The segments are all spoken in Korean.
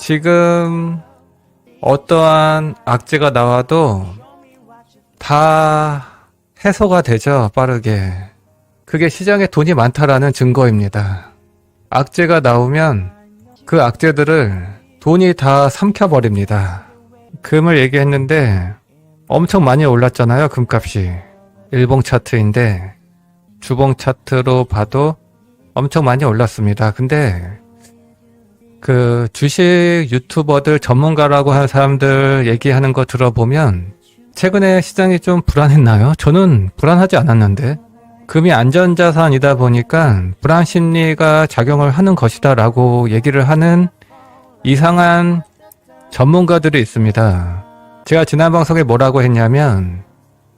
지금 어떠한 악재가 나와도 다 해소가 되죠, 빠르게. 그게 시장에 돈이 많다라는 증거입니다. 악재가 나오면 그 악재들을 돈이 다 삼켜버립니다. 금을 얘기했는데 엄청 많이 올랐잖아요, 금값이. 일봉 차트인데 주봉 차트로 봐도 엄청 많이 올랐습니다. 근데 그 주식 유튜버들 전문가라고 하는 사람들 얘기하는 거 들어보면 최근에 시장이 좀 불안했나요? 저는 불안하지 않았는데 금이 안전자산이다 보니까 불안 심리가 작용을 하는 것이다 라고 얘기를 하는 이상한 전문가들이 있습니다. 제가 지난 방송에 뭐라고 했냐면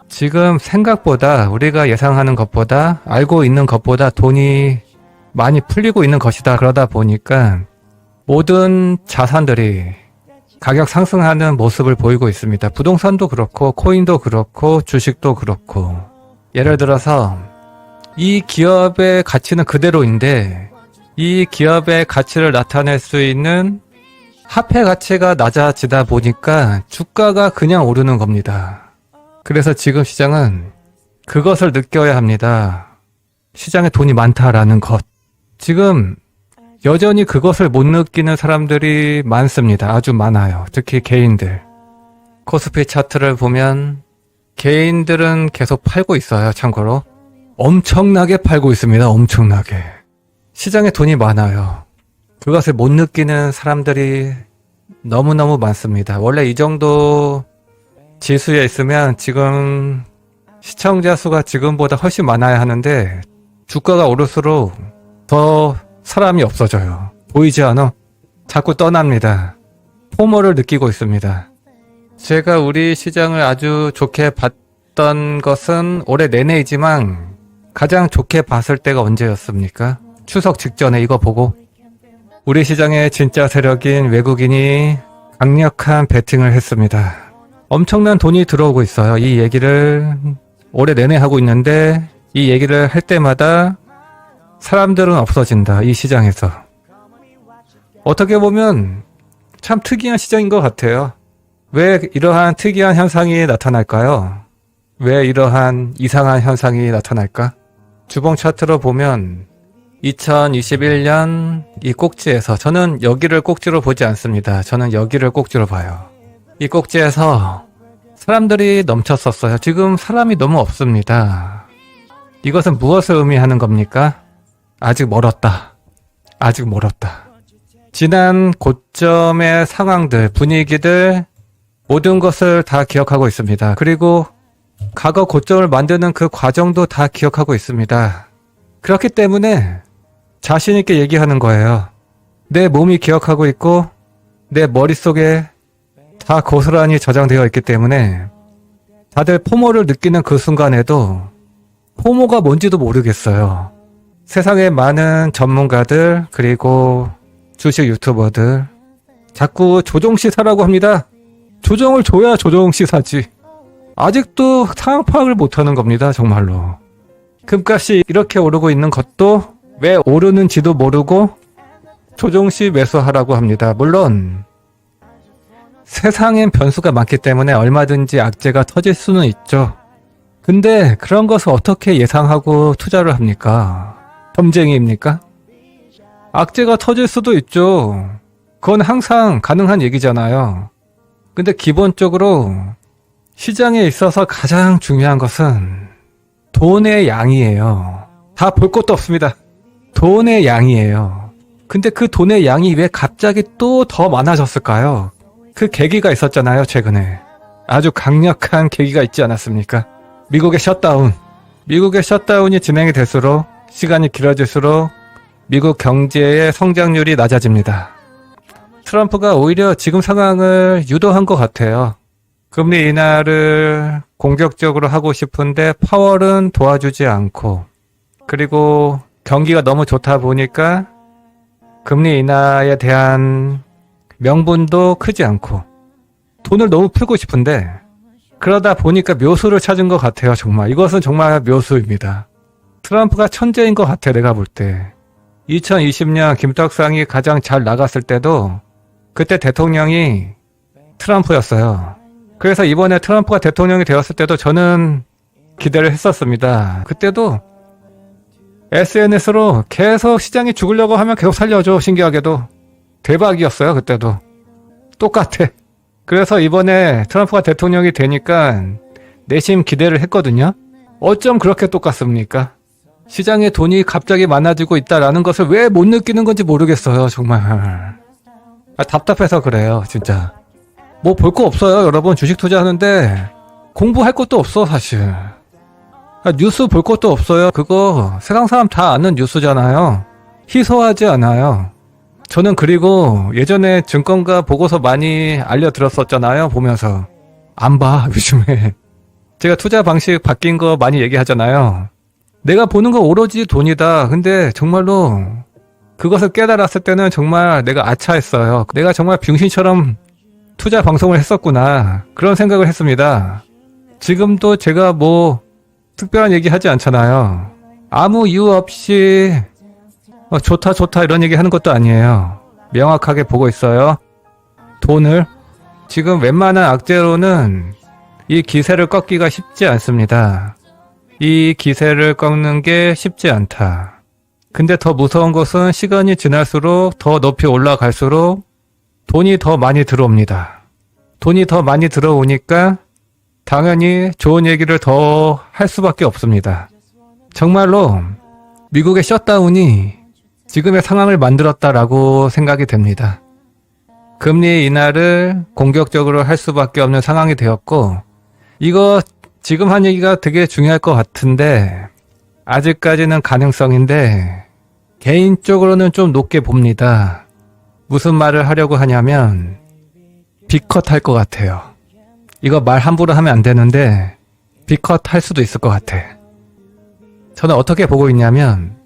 지금 생각보다 우리가 예상하는 것보다 알고 있는 것보다 돈이 많이 풀리고 있는 것이다. 그러다 보니까 모든 자산들이 가격 상승하는 모습을 보이고 있습니다. 부동산도 그렇고 코인도 그렇고 주식도 그렇고 예를 들어서 이 기업의 가치는 그대로인데 이 기업의 가치를 나타낼 수 있는 화폐 가치가 낮아지다 보니까 주가가 그냥 오르는 겁니다. 그래서 지금 시장은 그것을 느껴야 합니다. 시장에 돈이 많다라는 것. 지금 여전히 그것을 못 느끼는 사람들이 많습니다. 아주 많아요. 특히 개인들. 코스피 차트를 보면 개인들은 계속 팔고 있어요. 참고로. 엄청나게 팔고 있습니다. 엄청나게. 시장에 돈이 많아요. 그것을 못 느끼는 사람들이 너무너무 많습니다. 원래 이 정도 지수에 있으면 지금 시청자 수가 지금보다 훨씬 많아야 하는데 주가가 오를수록 더 사람이 없어져요. 보이지 않아? 자꾸 떠납니다. 포모를 느끼고 있습니다. 제가 우리 시장을 아주 좋게 봤던 것은 올해 내내이지만 가장 좋게 봤을 때가 언제였습니까? 추석 직전에 이거 보고 우리 시장의 진짜 세력인 외국인이 강력한 베팅을 했습니다. 엄청난 돈이 들어오고 있어요. 이 얘기를 올해 내내 하고 있는데 이 얘기를 할 때마다 사람들은 없어진다. 이 시장에서. 어떻게 보면 참 특이한 시장인 것 같아요. 왜 이러한 특이한 현상이 나타날까요? 왜 이러한 이상한 현상이 나타날까? 주봉 차트로 보면 2021년 이 꼭지에서 저는 여기를 꼭지로 보지 않습니다. 저는 여기를 꼭지로 봐요. 이 꼭지에서 사람들이 넘쳤었어요. 지금 사람이 너무 없습니다. 이것은 무엇을 의미하는 겁니까? 아직 멀었다. 아직 멀었다. 지난 고점의 상황들, 분위기들, 모든 것을 다 기억하고 있습니다. 그리고 과거 고점을 만드는 그 과정도 다 기억하고 있습니다. 그렇기 때문에 자신있게 얘기하는 거예요. 내 몸이 기억하고 있고, 내 머릿속에 다 고스란히 저장되어 있기 때문에 다들 포모를 느끼는 그 순간에도 포모가 뭔지도 모르겠어요. 세상에 많은 전문가들 그리고 주식 유튜버들 자꾸 조정 시 사라고 합니다. 조정을 줘야 조정 시 사지. 아직도 상황 파악을 못하는 겁니다. 정말로. 금값이 이렇게 오르고 있는 것도 왜 오르는지도 모르고 조정시 매수하라고 합니다. 물론 세상엔 변수가 많기 때문에 얼마든지 악재가 터질 수는 있죠. 근데 그런 것을 어떻게 예상하고 투자를 합니까? 점쟁이입니까? 악재가 터질 수도 있죠. 그건 항상 가능한 얘기잖아요. 근데 기본적으로 시장에 있어서 가장 중요한 것은 돈의 양이에요. 다 볼 것도 없습니다. 돈의 양이에요. 근데 그 돈의 양이 왜 갑자기 또 더 많아졌을까요? 그 계기가 있었잖아요, 최근에. 아주 강력한 계기가 있지 않았습니까? 미국의 셧다운. 미국의 셧다운이 진행이 될수록 시간이 길어질수록 미국 경제의 성장률이 낮아집니다. 트럼프가 오히려 지금 상황을 유도한 것 같아요. 금리 인하를 공격적으로 하고 싶은데 파월은 도와주지 않고 그리고 경기가 너무 좋다 보니까 금리 인하에 대한 명분도 크지 않고 돈을 너무 풀고 싶은데 그러다 보니까 묘수를 찾은 것 같아요 정말 이것은 정말 묘수입니다 트럼프가 천재인 것 같아 내가 볼 때 2020년 김떡상이 가장 잘 나갔을 때도 그때 대통령이 트럼프였어요. 그래서 이번에 트럼프가 대통령이 되었을 때도 저는 기대를 했었습니다. 그때도 SNS로 계속 시장이 죽으려고 하면 계속 살려줘. 신기하게도. 대박이었어요. 그때도. 똑같아. 그래서 이번에 트럼프가 대통령이 되니까 내심 기대를 했거든요. 어쩜 그렇게 똑같습니까? 시장에 돈이 갑자기 많아지고 있다라는 것을 왜 못 느끼는 건지 모르겠어요. 정말. 아, 답답해서 그래요. 진짜. 뭐 볼 거 없어요. 여러분 주식 투자하는데 공부할 것도 없어 사실. 아, 뉴스 볼 것도 없어요. 그거 세상 사람 다 아는 뉴스잖아요. 희소하지 않아요. 저는 그리고 예전에 증권가 보고서 많이 알려들었었잖아요. 보면서. 안 봐, 요즘에. 제가 투자 방식 바뀐 거 많이 얘기하잖아요. 내가 보는 거 오로지 돈이다. 근데 정말로 그것을 깨달았을 때는 정말 내가 아차했어요. 내가 정말 병신처럼 투자 방송을 했었구나. 그런 생각을 했습니다. 지금도 제가 뭐 특별한 얘기 하지 않잖아요. 아무 이유 없이 어, 좋다 좋다 이런 얘기 하는 것도 아니에요. 명확하게 보고 있어요. 돈을 지금 웬만한 악재로는 이 기세를 꺾기가 쉽지 않습니다. 이 기세를 꺾는 게 쉽지 않다. 근데 더 무서운 것은 시간이 지날수록 더 높이 올라갈수록 돈이 더 많이 들어옵니다. 돈이 더 많이 들어오니까 당연히 좋은 얘기를 더 할 수밖에 없습니다. 정말로 미국의 셧다운이 지금의 상황을 만들었다라고 생각이 됩니다. 금리 인하를 공격적으로 할 수밖에 없는 상황이 되었고, 이거 지금 한 얘기가 되게 중요할 것 같은데, 아직까지는 가능성인데, 개인적으로는 좀 높게 봅니다. 무슨 말을 하려고 하냐면, 비컷 할 것 같아요. 이거 말 함부로 하면 안 되는데, 비컷 할 수도 있을 것 같아. 저는 어떻게 보고 있냐면,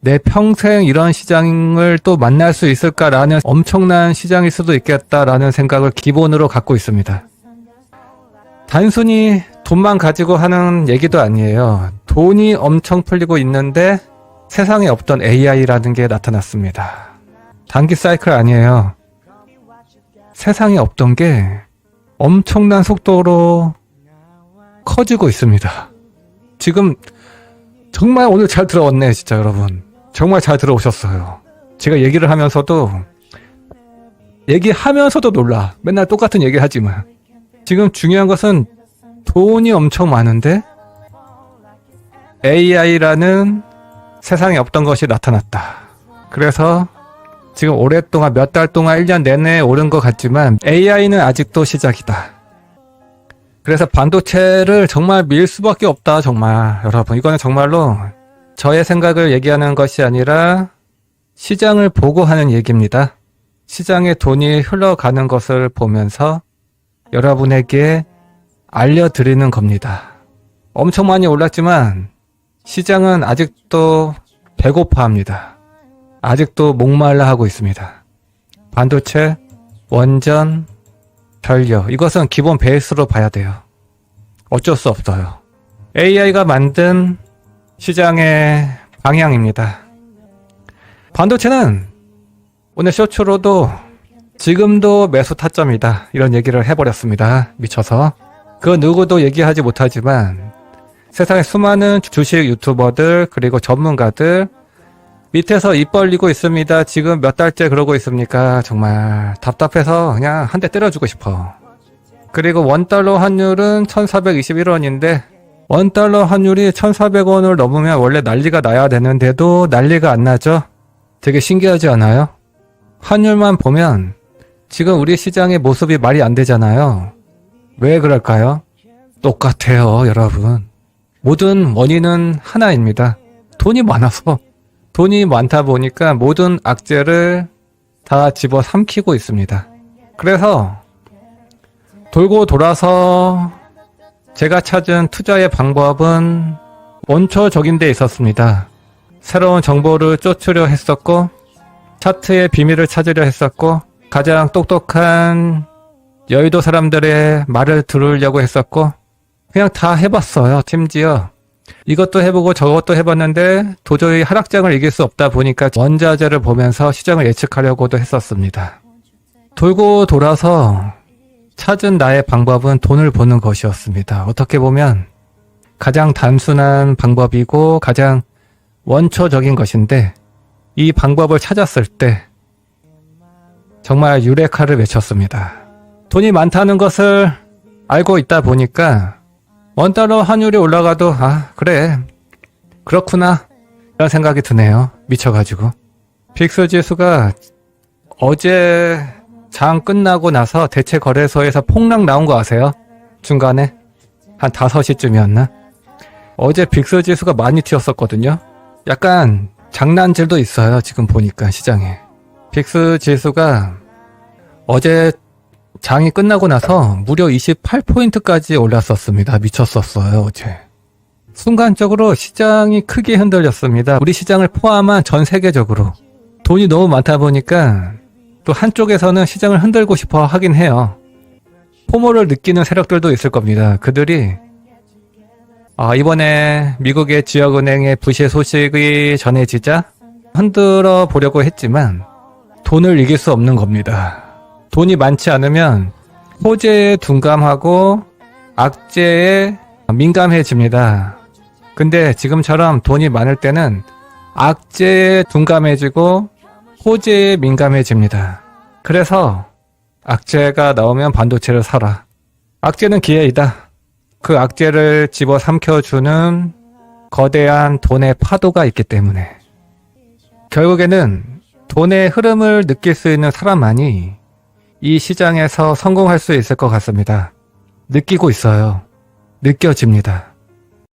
내 평생 이런 시장을 또 만날 수 있을까라는 엄청난 시장일 수도 있겠다라는 생각을 기본으로 갖고 있습니다. 단순히 돈만 가지고 하는 얘기도 아니에요. 돈이 엄청 풀리고 있는데 세상에 없던 AI라는 게 나타났습니다. 단기 사이클 아니에요. 세상에 없던 게 엄청난 속도로 커지고 있습니다. 지금 정말 오늘 잘 들어왔네, 진짜 여러분. 정말 잘 들어오셨어요. 제가 얘기를 하면서도 얘기하면서도 놀라. 맨날 똑같은 얘기 하지만 지금 중요한 것은 돈이 엄청 많은데 AI라는 세상에 없던 것이 나타났다. 그래서 지금 오랫동안 몇 달 동안 1년 내내 오른 것 같지만 AI는 아직도 시작이다. 그래서 반도체를 정말 밀 수밖에 없다, 정말. 여러분, 이거는 정말로 저의 생각을 얘기하는 것이 아니라 시장을 보고 하는 얘기입니다. 시장에 돈이 흘러가는 것을 보면서 여러분에게 알려드리는 겁니다. 엄청 많이 올랐지만 시장은 아직도 배고파 합니다. 아직도 목말라 하고 있습니다. 반도체, 원전, 전력. 이것은 기본 베이스로 봐야 돼요. 어쩔 수 없어요. AI가 만든 시장의 방향입니다. 반도체는 오늘 쇼츠로도 지금도 매수 타점이다. 이런 얘기를 해버렸습니다. 미쳐서. 그 누구도 얘기하지 못하지만 세상에 수많은 주식 유튜버들 그리고 전문가들 밑에서 입 벌리고 있습니다. 지금 몇 달째 그러고 있습니까? 정말 답답해서 그냥 한 대 때려주고 싶어. 그리고 원달러 환율은 1421원인데 원달러 환율이 1,400원을 넘으면 원래 난리가 나야 되는데도 난리가 안 나죠? 되게 신기하지 않아요? 환율만 보면 지금 우리 시장의 모습이 말이 안 되잖아요. 왜 그럴까요? 똑같아요, 여러분. 모든 원인은 하나입니다. 돈이 많아서. 돈이 많다 보니까 모든 악재를 다 집어 삼키고 있습니다. 그래서 돌고 돌아서 제가 찾은 투자의 방법은 원초적인 데 있었습니다. 새로운 정보를 쫓으려 했었고, 차트의 비밀을 찾으려 했었고, 가장 똑똑한 여의도 사람들의 말을 들으려고 했었고, 그냥 다 해봤어요, 심지어. 이것도 해보고 저것도 해봤는데 도저히 하락장을 이길 수 없다 보니까 원자재를 보면서 시장을 예측하려고도 했었습니다. 돌고 돌아서 찾은 나의 방법은 돈을 버는 것이었습니다. 어떻게 보면 가장 단순한 방법이고 가장 원초적인 것인데 이 방법을 찾았을 때 정말 유레카를 외쳤습니다. 돈이 많다는 것을 알고 있다 보니까 원달러 환율이 올라가도 아 그래 그렇구나 이런 생각이 드네요. 미쳐가지고 빅스 지수가 어제 장 끝나고 나서 대체 거래소에서 폭락 나온 거 아세요? 중간에 한 5시쯤이었나? 어제 빅스 지수가 많이 튀었었거든요. 약간 장난질도 있어요. 지금 보니까 시장에. 빅스 지수가 어제 장이 끝나고 나서 무려 28포인트까지 올랐었습니다. 미쳤었어요, 어제. 순간적으로 시장이 크게 흔들렸습니다. 우리 시장을 포함한 전 세계적으로. 돈이 너무 많다 보니까 또 한쪽에서는 시장을 흔들고 싶어 하긴 해요. 포모를 느끼는 세력들도 있을 겁니다. 그들이 아, 이번에 미국의 지역은행의 부실 소식이 전해지자 흔들어 보려고 했지만 돈을 이길 수 없는 겁니다. 돈이 많지 않으면 호재에 둔감하고 악재에 민감해집니다. 근데 지금처럼 돈이 많을 때는 악재에 둔감해지고 호재에 민감해집니다. 그래서 악재가 나오면 반도체를 사라. 악재는 기회이다. 그 악재를 집어 삼켜주는 거대한 돈의 파도가 있기 때문에 결국에는 돈의 흐름을 느낄 수 있는 사람만이 이 시장에서 성공할 수 있을 것 같습니다. 느끼고 있어요. 느껴집니다.